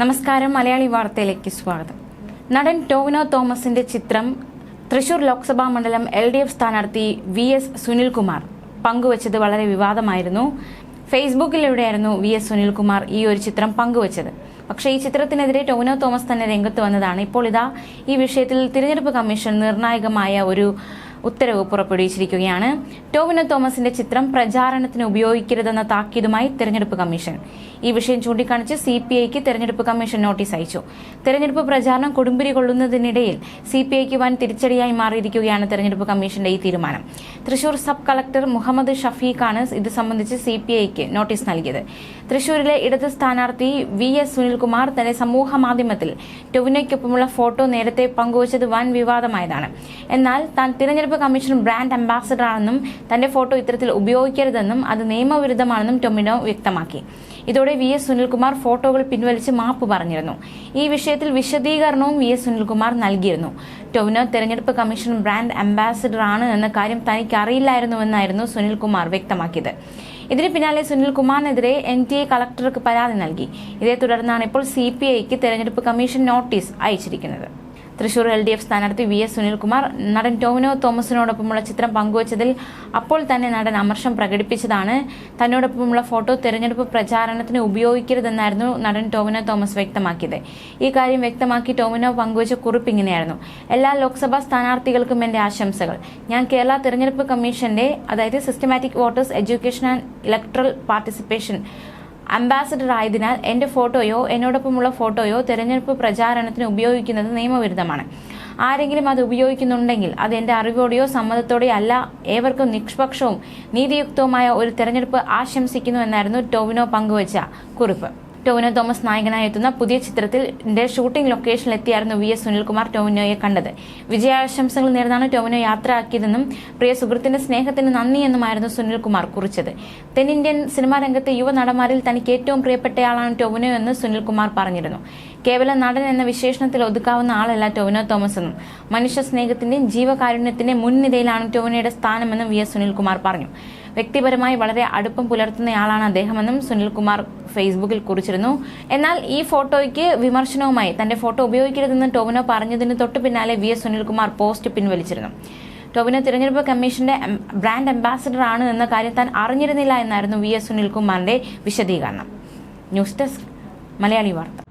നമസ്കാരം മലയാളി വാർത്തയിലേക്ക് സ്വാഗതം. നടൻ ടോവിനോ തോമസിന്റെ ചിത്രം തൃശൂർ ലോക്സഭാ മണ്ഡലം എൽ ഡി എഫ് സ്ഥാനാർത്ഥി വി എസ് സുനിൽകുമാർ പങ്കുവച്ചത് വളരെ വിവാദമായിരുന്നു. ഫേസ്ബുക്കിലൂടെയായിരുന്നു വി എസ് സുനിൽകുമാർ ഈ ഒരു ചിത്രം പങ്കുവച്ചത്. പക്ഷേ ഈ ചിത്രത്തിനെതിരെ ടോവിനോ തോമസ് തന്നെ രംഗത്ത് വന്നതാണ്. ഇപ്പോൾ ഇതാ ഈ വിഷയത്തിൽ തിരഞ്ഞെടുപ്പ് കമ്മീഷൻ നിർണായകമായ ഒരു ഉത്തരവ് പുറപ്പെടുവിച്ചിരിക്കുകയാണ്. ടോവിനോ തോമസിന്റെ ചിത്രം പ്രചാരണത്തിന് ഉപയോഗിക്കരുതെന്ന താക്കീതുമായി തെരഞ്ഞെടുപ്പ് കമ്മീഷൻ. ഈ വിഷയം ചൂണ്ടിക്കാണിച്ച് സി പി ഐക്ക് തെരഞ്ഞെടുപ്പ് കമ്മീഷൻ നോട്ടീസ് അയച്ചു. തെരഞ്ഞെടുപ്പ് പ്രചാരണം കൊടുമ്പിരി കൊള്ളുന്നതിനിടയിൽ സി പി ഐക്ക് വൻ തിരിച്ചടിയായി മാറിയിരിക്കുകയാണ് തെരഞ്ഞെടുപ്പ് കമ്മീഷന്റെ ഈ തീരുമാനം. തൃശൂർ സബ് കളക്ടർ മുഹമ്മദ് ഷഫീഖാണ് ഇത് സംബന്ധിച്ച് സി പി ഐക്ക് നോട്ടീസ് നൽകിയത്. തൃശൂരിലെ ഇടത് സ്ഥാനാർത്ഥി വി എസ് സുനിൽകുമാർ തന്റെ സമൂഹ മാധ്യമത്തിൽ ടൊവിനോയ്ക്കൊപ്പമുള്ള ഫോട്ടോ നേരത്തെ പങ്കുവച്ചത് വൻ വിവാദമായതാണ്. എന്നാൽ താൻ തിരഞ്ഞെടുപ്പ് കമ്മീഷൻ ബ്രാൻഡ് അംബാസഡർ ആണെന്നും തന്റെ ഫോട്ടോ ഇത്തരത്തിൽ ഉപയോഗിക്കരുതെന്നും അത് നിയമവിരുദ്ധമാണെന്നും ടൊമിനോ വ്യക്തമാക്കി. ഇതോടെ വി എസ് സുനിൽകുമാർ ഫോട്ടോകൾ പിൻവലിച്ച് മാപ്പ് പറഞ്ഞിരുന്നു. ഈ വിഷയത്തിൽ വിശദീകരണവും വി എസ് സുനിൽകുമാർ നൽകിയിരുന്നു. ടൊവിനോ തെരഞ്ഞെടുപ്പ് കമ്മീഷൻ ബ്രാൻഡ് അംബാസഡർ ആണ് എന്ന കാര്യം തനിക്ക് അറിയില്ലായിരുന്നുവെന്നായിരുന്നു സുനിൽകുമാർ വ്യക്തമാക്കിയത്. ഇതിന് പിന്നാലെ സുനിൽകുമാറിനെതിരെ എൻ ടി എ കളക്ടർക്ക് പരാതി നൽകി. ഇതേ തുടർന്നാണ് ഇപ്പോൾ സി പി ഐക്ക് തെരഞ്ഞെടുപ്പ് കമ്മീഷൻ നോട്ടീസ് അയച്ചിരിക്കുന്നത്. തൃശൂർ എൽ ഡി എഫ് സ്ഥാനാർത്ഥി വി എസ് സുനിൽകുമാർ നടൻ ടോമിനോ തോമസിനോടൊപ്പമുള്ള ചിത്രം പങ്കുവച്ചതിൽ അപ്പോൾ തന്നെ നടൻ അമർഷം പ്രകടിപ്പിച്ചതാണ്. തന്നോടൊപ്പമുള്ള ഫോട്ടോ തെരഞ്ഞെടുപ്പ് പ്രചാരണത്തിന് ഉപയോഗിക്കരുതെന്നായിരുന്നു നടൻ ടോമിനോ തോമസ് വ്യക്തമാക്കിയത്. ഈ കാര്യം വ്യക്തമാക്കി ടോമിനോ പങ്കുവച്ച കുറിപ്പ് ഇങ്ങനെയായിരുന്നു. എല്ലാ ലോക്സഭാ സ്ഥാനാർത്ഥികൾക്കും എന്റെ ആശംസകൾ. ഞാൻ കേരള തെരഞ്ഞെടുപ്പ് കമ്മീഷന്റെ അതായത് systematic voters education and electoral participation ambassador ആയതിനാൽ എന്റെ ഫോട്ടോയോ എന്നോടൊപ്പമുള്ള ഫോട്ടോയോ തെരഞ്ഞെടുപ്പ് പ്രചാരണത്തിന് ഉപയോഗിക്കുന്നത് നിയമവിരുദ്ധമാണ്. ആരെങ്കിലും അത് ഉപയോഗിക്കുന്നുണ്ടെങ്കിൽ അത് എന്റെ അറിവോടെയോ സമ്മതത്തോടെയോ അല്ല ഏവർക്കും നിഷ്പക്ഷവും നീതിയുക്തവുമായ ഒരു തെരഞ്ഞെടുപ്പ് ആശംസിക്കുന്നു എന്നായിരുന്നു ടോവിനോ പങ്കുവച്ച കുറിപ്പ്. ടോവിനോ തോമസ് നായകനായി എത്തുന്ന പുതിയ ചിത്രത്തിന്റെ ഷൂട്ടിംഗ് ലൊക്കേഷനിൽ എത്തിയായിരുന്നു വി എസ് സുനിൽകുമാർ ടോവിനോയെ കണ്ടത്. വിജയാശംസകൾ നേർന്നാണ് ടോവിനോ യാത്രയാക്കിയതെന്നും പ്രിയ സുഹൃത്തിന്റെ സ്നേഹത്തിന് നന്ദി നന്ദിയെന്നുമായിരുന്നു സുനിൽകുമാർ കുറിച്ചത്. തെന്നിന്ത്യൻ സിനിമാ രംഗത്തെ യുവ നടന്മാരിൽ തനിക്ക് ഏറ്റവും പ്രിയപ്പെട്ടയാളാണ് ടോവിനോ എന്ന് സുനിൽകുമാർ പറഞ്ഞിരുന്നു. കേവലം നടൻ എന്ന വിശേഷണത്തിൽ ഒതുക്കാവുന്ന ആളല്ല ടോവിനോ തോമസ് എന്നും മനുഷ്യ സ്നേഹത്തിന്റെയും ജീവകാരുണ്യത്തിന്റെയും മുൻനിരയിലാണ് ടോവിനോയുടെ സ്ഥാനമെന്നും വി എസ് സുനിൽകുമാർ പറഞ്ഞു. വ്യക്തിപരമായി വളരെ അടുപ്പം പുലർത്തുന്നയാളാണ് അദ്ദേഹമെന്നും സുനിൽകുമാർ ഫേസ്ബുക്കിൽ കുറിച്ചിരുന്നു. എന്നാൽ ഈ ഫോട്ടോയ്ക്ക് വിമർശനവുമായി തന്റെ ഫോട്ടോ ഉപയോഗിക്കരുതെന്ന് ടോവിനോ പറഞ്ഞതിന് തൊട്ടു പിന്നാലെ വി എസ് സുനിൽകുമാർ പോസ്റ്റ് പിൻവലിച്ചിരുന്നു. ടോവിനോ തിരഞ്ഞെടുപ്പ് കമ്മീഷന്റെ ബ്രാൻഡ് അംബാസിഡർ ആണ് എന്ന കാര്യം താൻ അറിഞ്ഞിരുന്നില്ല എന്നായിരുന്നു വി എസ് സുനിൽകുമാറിന്റെ വിശദീകരണം. ന്യൂസ് ഡെസ്ക് മലയാളി വാർത്ത.